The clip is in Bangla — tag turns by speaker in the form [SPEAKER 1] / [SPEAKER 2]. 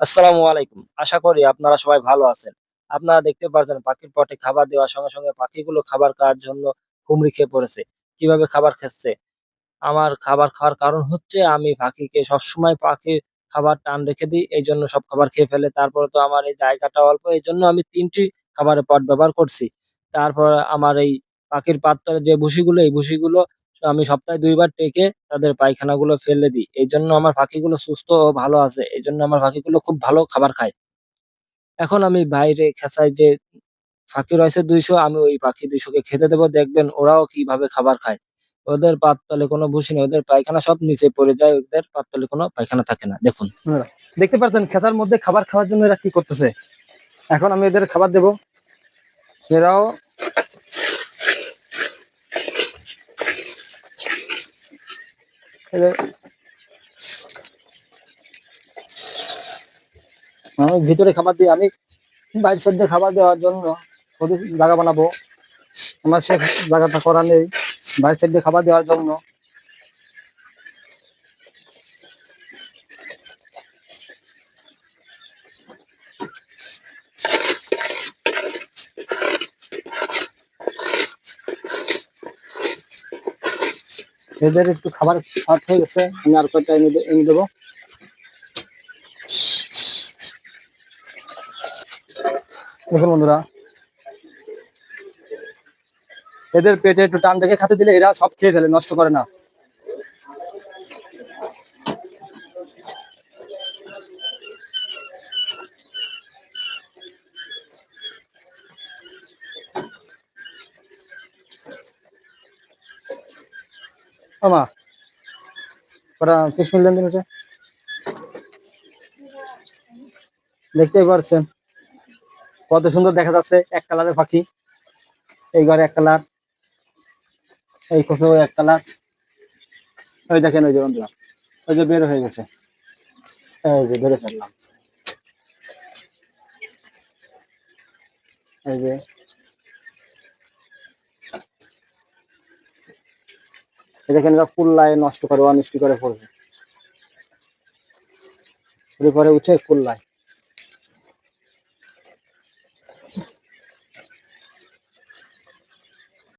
[SPEAKER 1] আসসালামু আলাইকুম। আশা করি আপনারা সবাই ভালো আছেন। আপনারা দেখতে পারছেন পাখির পটে খাবার দেওয়ার সঙ্গে, সঙ্গে পাখিগুলো খাবার খাওয়ার জন্য হুমড়ি খেয়ে পড়েছে। কীভাবে খাবার খাচ্ছে? আমার খাবার খাওয়ার কারণ হচ্ছে আমি পাখিকে সবসময় পাখির খাবার টান রেখে দিই। এই জন্য সব খাবার খেয়ে ফেলে। তারপরে তো আমার এই জায়গাটা অল্প। এই জন্য আমি তিনটি খাবারের পট ব্যবহার করছি। তারপর আমার এই পাখির পাত্রের যে ভুসিগুলো, এই ভুসিগুলো আমি সপ্তাহে দুইবার টেকে তাদের পায়খানাগুলো ফেলে দিই। এই জন্য আমার পাখিগুলো সুস্থ ও ভালো আছে। এই জন্য আমার পাখিগুলো খুব ভালো খাবার খায়। এখন আমি বাইরে খেঁচায় যে ফাঁকি রয়েছে ২০০ আমি ওই পাখি ২০০ কে খেতে দেবো। দেখবেন ওরাও কীভাবে খাবার খায়। ওদের পাততলে কোনো ভুসি নেই। ওদের পায়খানা সব নিচে পড়ে যায়। ওদের পাততলে কোনো পায়খানা থাকে না। দেখুন।
[SPEAKER 2] দেখতে পাচ্ছেন খেঁচার মধ্যে খাবার খাওয়ার জন্য এরা কি করতেছে এখন আমি এদের খাবার দেব এরাও এদের- আমি ভিতরে খাবার দিই, আমি বাইরের সাইড খাবার দেওয়ার জন্য জায়গা বানাবো। আমার সে জায়গাটা করা নেই, বাইরের সাইড খাবার দেওয়ার জন্য। এদের একটু খাবার খাওয়া হয়ে গেছে, আমি আর কয়েকটা এনে এনে দেবো। দেখুন বন্ধুরা, এদের পেটে একটু টান দেখে খাতে দিলে এরা সব খেয়ে ফেলে, নষ্ট করে না। আমা। ওরা এটা? দেখতেই পারছেন। কত সুন্দর দেখা যাচ্ছে, এক কালারের পাখি। এই ঘরে এক কালার, এই কোথাও এক কালার। ওই দেখেন ওই যে বন্ধুরা, ওই যে বের হয়ে গেছে। এই যে বেড়ে ফেললাম এই যে দেখেন কুল্লায় নষ্ট করে অনিষ্টি করে পড়বে। এরপরে উঠে কুল্লায়